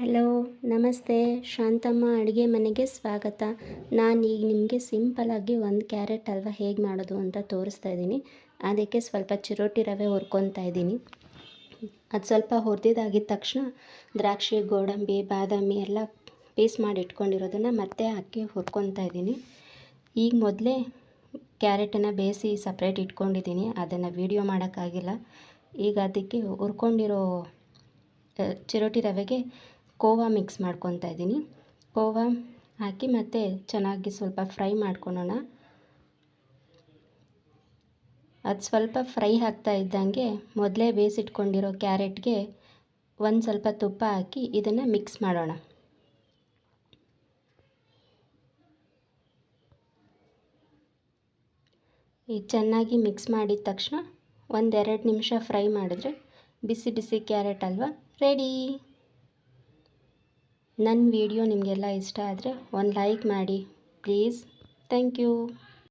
Hello, ನಮಸ್ತೆ. ಶಾಂತಮ್ಮ ಅಡುಗೆ ಮನೆಗೆ ಸ್ವಾಗತ. ನಾನು ಈಗ ನಿಮಗೆ ಸಿಂಪಲಾಗಿ ಒಂದು ಕ್ಯಾರೆಟ್ ಅಲ್ವಾ ಹೇಗೆ ಮಾಡೋದು ಅಂತ ತೋರಿಸ್ತಾ ಇದ್ದೀನಿ. ಅದಕ್ಕೆ ಸ್ವಲ್ಪ ಚಿರೋಟಿ ರವೆ ಹುರ್ಕೊತಾ ಇದ್ದೀನಿ. ಅದು ಸ್ವಲ್ಪ ಹುರಿದಿದ್ದಾಗಿದ ತಕ್ಷಣ ದ್ರಾಕ್ಷಿ, ಗೋಡಂಬಿ, ಬಾದಾಮಿ ಎಲ್ಲ ಪೀಸ್ ಮಾಡಿ ಇಟ್ಕೊಂಡಿರೋದನ್ನು ಮತ್ತೆ ಹಾಕಿ ಹುರ್ಕೊತಾ ಇದ್ದೀನಿ. ಈಗ ಮೊದಲೇ ಕ್ಯಾರೆಟನ್ನು ಬೇಯಿಸಿ ಸಪ್ರೇಟ್ ಇಟ್ಕೊಂಡಿದ್ದೀನಿ. ಅದನ್ನು ವೀಡಿಯೋ ಮಾಡೋಕ್ಕಾಗಿಲ್ಲ. ಈಗ ಅದಕ್ಕೆ ಹುರ್ಕೊಂಡಿರೋ ಚಿರೋಟಿ ರವೆಗೆ ಕೋವಾ ಮಿಕ್ಸ್ ಮಾಡ್ಕೊತಾ ಇದ್ದೀನಿ. ಕೋವಾ ಹಾಕಿ ಮತ್ತೆ ಚೆನ್ನಾಗಿ ಸ್ವಲ್ಪ ಫ್ರೈ ಮಾಡ್ಕೊಳೋಣ. ಅದು ಸ್ವಲ್ಪ ಫ್ರೈ ಹಾಕ್ತಾ ಇದ್ದಂಗೆ ಮೊದಲೇ ಬೇಯಿಸಿಟ್ಕೊಂಡಿರೋ ಕ್ಯಾರೆಟ್ಗೆ ಒಂದು ಸ್ವಲ್ಪ ತುಪ್ಪ ಹಾಕಿ ಇದನ್ನು ಮಿಕ್ಸ್ ಮಾಡೋಣ. ಈ ಚೆನ್ನಾಗಿ ಮಿಕ್ಸ್ ಮಾಡಿದ ತಕ್ಷಣ ಒಂದೆರಡು ನಿಮಿಷ ಫ್ರೈ ಮಾಡಿದ್ರೆ ಬಿಸಿ ಬಿಸಿ ಕ್ಯಾರೆಟ್ ಅಲ್ವಾ ರೆಡಿ. ನನ್ನ ವಿಡಿಯೋ ನಿಮಗೆಲ್ಲ ಇಷ್ಟ ಆದರೆ ಒಂದು ಲೈಕ್ ಮಾಡಿ ಪ್ಲೀಸ್ ಥ್ಯಾಂಕ್ ಯು